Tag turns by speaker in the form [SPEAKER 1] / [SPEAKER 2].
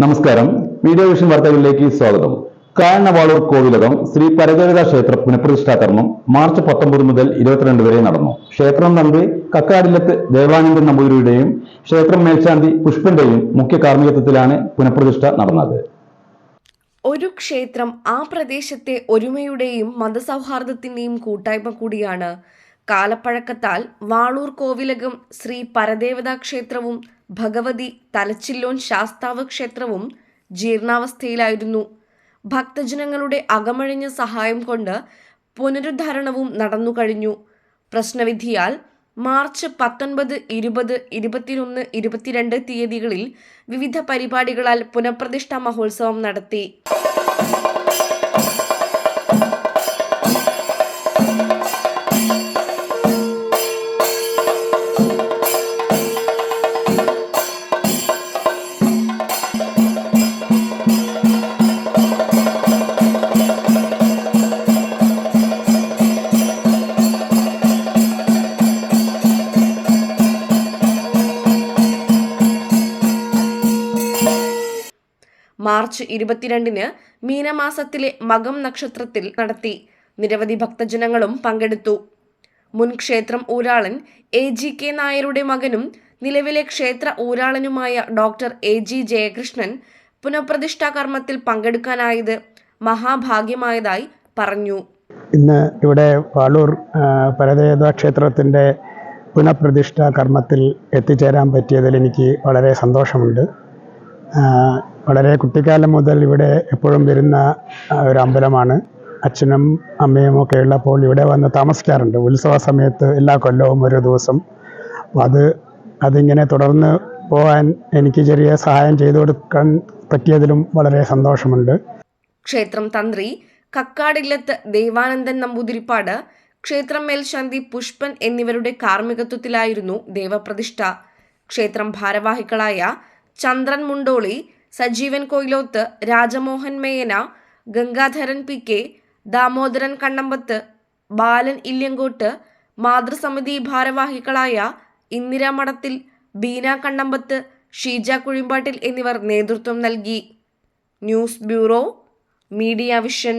[SPEAKER 1] നമസ്കാരം. Video vision വാർത്തകളിലേക്ക് സ്വാഗതം. കാരണവാളൂർ കോവിലകം ശ്രീ പരദേവത ക്ഷേത്ര പുനഃപ്രതിഷ്ഠാ കർമ്മം മാർച്ച് പത്തൊമ്പത് മുതൽ ഇരുപത്തിരണ്ട് വരെ നടന്നു. ക്ഷേത്രം തന്ത്രി കക്കാടിലത്ത് ദേവാനന്ദൻ നമ്പൂതിരിയുടെയും ക്ഷേത്രം മേൽശാന്തി പുഷ്പന്റെയും മുഖ്യ കാർമ്മികത്വത്തിലാണ് പുനഃപ്രതിഷ്ഠ നടന്നത്.
[SPEAKER 2] ഒരു ക്ഷേത്രം ആ പ്രദേശത്തെ ഒരുമയുടെയും മതസൗഹാർദ്ദത്തിന്റെയും കൂട്ടായ്മ കൂടിയാണ്. കാലപ്പഴക്കത്താൽ വാളൂർ കോവിലകം ശ്രീ പരദേവതാ ക്ഷേത്രവും ഭഗവതി തലച്ചില്ലോൻ ശാസ്താവ് ക്ഷേത്രവും ജീർണാവസ്ഥയിലായിരുന്നു. ഭക്തജനങ്ങളുടെ അകമഴിഞ്ഞ സഹായം കൊണ്ട് പുനരുദ്ധാരണവും നടന്നുകഴിഞ്ഞു പ്രശ്നവിധിയാൽ മാർച്ച് പത്തൊൻപത് ഇരുപത് ഇരുപത്തിയൊന്ന് ഇരുപത്തിരണ്ട് തീയതികളിൽ വിവിധ പരിപാടികളാൽ പുനഃപ്രതിഷ്ഠാ മഹോത്സവം നടത്തി. മാർച്ച് ഇരുപത്തിരണ്ടിന് മീനമാസത്തിലെ മകം നക്ഷത്രത്തിൽ നടത്തി നിരവധി ഭക്തജനങ്ങളും പങ്കെടുത്തു. മുൻ ക്ഷേത്രം ഊരാളൻ എ ജി കെ നായരുടെ മകനും നിലവിലെ ക്ഷേത്ര ഊരാളനുമായ ഡോക്ടർ എ ജി ജയകൃഷ്ണൻ പുനഃപ്രതിഷ്ഠാ കർമ്മത്തിൽ പങ്കെടുക്കാനായത് മഹാഭാഗ്യമായതായി പറഞ്ഞു.
[SPEAKER 3] ഇന്ന് ഇവിടെ വാളൂർ പരദേവ ക്ഷേത്രത്തിന്റെ പുനഃപ്രതിഷ്ഠാ കർമ്മത്തിൽ എത്തിച്ചേരാൻ പറ്റിയതിൽ എനിക്ക് വളരെ സന്തോഷമുണ്ട്. വളരെ കുട്ടിക്കാലം മുതൽ ഇവിടെ എപ്പോഴും വരുന്ന ഒരു അമ്പലമാണ്. അച്ഛനും അമ്മയും ഒക്കെ ഉള്ളപ്പോൾ ഇവിടെ വന്ന് താമസിക്കാറുണ്ട്. ഉത്സവ സമയത്ത് എല്ലാ കൊല്ലവും ഒരു ദിവസം. അത് അതിങ്ങനെ തുടർന്ന് പോകാൻ എനിക്ക് ചെറിയ സഹായം ചെയ്തു കൊടുക്കാൻ പറ്റിയതിലും വളരെ സന്തോഷമുണ്ട്.
[SPEAKER 2] ക്ഷേത്രം തന്ത്രി കക്കാടില്ലത്ത് ദേവാനന്ദൻ നമ്പൂതിരിപ്പാട് ക്ഷേത്രം മേൽശാന്തി പുഷ്പൻ എന്നിവരുടെ കാർമ്മികത്വത്തിലായിരുന്നു ദേവപ്രതിഷ്ഠ. ക്ഷേത്രം ഭാരവാഹികളായ ചന്ദ്രൻ മുണ്ടോളി സജീവൻ കൊയിലോത്ത് രാജമോഹൻ മേയന ഗംഗാധരൻ പി കെ ദാമോദരൻ കണ്ണമ്പത്ത് ബാലൻ ഇല്യങ്കോട്ട് മാതൃസമിതി ഭാരവാഹികളായ ഇന്ദിര മഠത്തിൽ ബീന കണ്ണമ്പത്ത് ഷീജ കുഴിമ്പാട്ടിൽ എന്നിവർ നേതൃത്വം നൽകി. News bureau media vision.